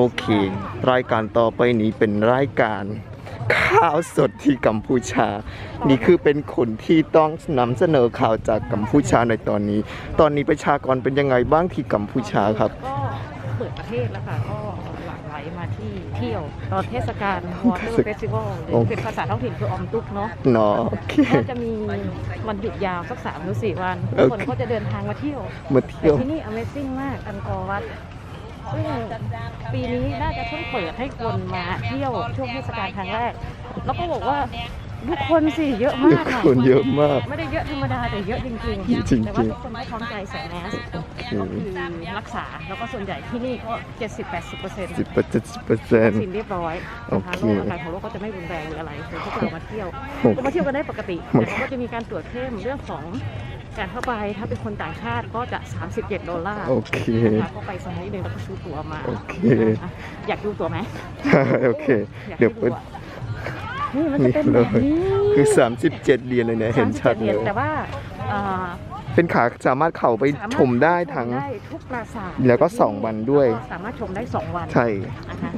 โอเค รายการต่อไปนี้เป็นรายการข่าวสดที่กัมพูชา นี่คือเป็นคนที่ต้องนำเสนอข่าวจากกัมพูชาในตอนนี้ ตอนนี้ประชากรเป็นยังไงบ้างที่กัมพูชาครับ ก็เปิดประเทศแล้วค่ะ ก็หลั่งไหลมาที่เที่ยว ตอนเทศกาลวอเตอร์เฟสติวัลหรือเป็นภาษาท้องถิ่นคือออมตุกเนาะเนาะโอเคก็จะมีวันหยุดยาวสักสามหรือสี่วันโอเคคนก็จะเดินทางมาเที่ยวมาเที่ยวแต่ที่นี่ Amazing มากอันกอร์วัด ซึ่งปีนี้น่าจะเพิ่งเปิดให้คนมาเที่ยวช่วงเทศกาลครั้งแรก แล้วก็บอกว่าทุกคนสิเยอะมากค่ะคนเยอะมาก ไม่ได้เยอะธรรมดาแต่เยอะจริงจริงๆแต่ว่าทุกคนก็พร้อมใจใส่แมสก็คือรักษาแล้วก็ส่วนใหญ่ที่นี่ก็70-80%เปอร์เซ็นต์สิบเปอร์เซ็นต์สิบเปอร์เซ็นต์สินเรียบร้อยโอนะคะเคโรคอาการของโรคก็จะไม่รุนแรงหรืออะไรคือพวกเรามาเที่ยวโอเคก็มาเที่ยวกันได้ปกติโอแต่เคเขาก็จะมีการตรวจเข้มเรื่องของ การเข้าไปถ้าเป็นคนต่างชาติก็จะ 37 ดอลลาร์โอเคนะคะก็ไปสักนิดนึงแล้วก็ซื้อตั๋วมาโอเคอะอยากดูตั๋วไหมโอเคอยากเดี๋ยวให้เปิดอะนี่มันจะเป็นแบบนี้คือ 37เหรียญเลยเนี่ยเห็นชัด37หเลรียญยแต่ว่าเอ่อ เป็นขาสามารถเข้าไปสามารถชมได้ทั้ง ชมได้ทุกปราสาทแล้วก็สองวันด้วย แล้ก็สามารถชมได้สองวันใช่ นะคะ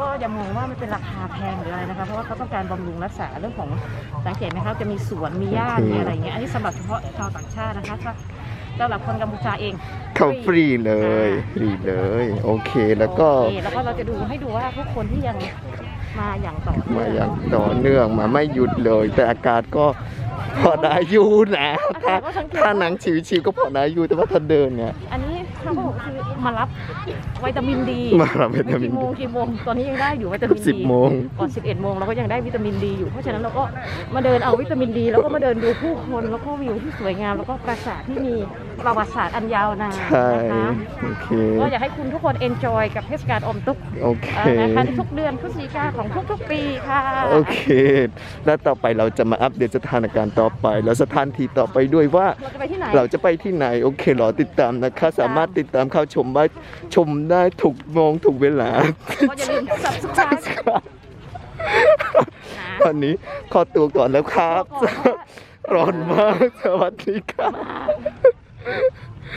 ก็อย่ามองว่ามันเป็นราคาแพงหรืออะไรนะคะเพราะว่าเขาต้องการบำรุงรักษาเรื่องของสังเกตไหมคะจะมีสวนมีหญ้าโอเคมีอะไรอย่างเงี้ยอันนี้สำหรับเฉพาะชาวต่างชาตินะคะถ้าสำหรับคนกัมพูชาเองเข้าฟรีเลยฟรีเลยโอเคแล้วก็โอเคแล้วก็เราจะดูให้ดูว่าทุกคนที่ยังมาอย่างต่อเนื่มาอย่างต่อเนื่องมาไม่หยุดเลย แต่อากาศก็พอได้อยู่นะถ้าถ้าหนังชิวๆก็พอได้อยู่แต่ว่าถ้าเดินเนี่ยอันนี้เขาบอกว่า คือมารับวิตามินดีมารับวิตามินกี่โมดีงกี่โมงตอนนี้ยังได้อยู่วิตามินสิบดีโมงก่อน11โมงเราก็ยังได้วิตามินดีอยู่เพราะฉะนั้นเราก็มาเดินเอาวิตามินดี แล้วก็มาเดินดูผู้คนแล้วก็วิวที่สวยงาม แล้วก็ปราสาทที่มีประวัติศาสตร์อันยาวนานใช่นะคะโอเคก็อยากให้คุณทุกคน enjoy กับเทศกาลอมตุกโอเคเอ่อนะคะในทุกเดือนพฤศจิกาของทุกๆปีค่ะโอเค แล้วต่อไปเราจะมาอัปเดตสถานการณ์ต่อไป แล้วสถานที่ต่อไปด้วยว่าเราจะไปที่ไหนเราจะไปที่ไหนโอเครอติดตามนะคะ สามารถติดตามเข้าชมได้ชมได้ถูกโมงถูกเวลา ก็อย่าลืม subscribe นะวันนี้ขอตัวก่อนแล้วครับ ร้อนมาก สวัสดีครับ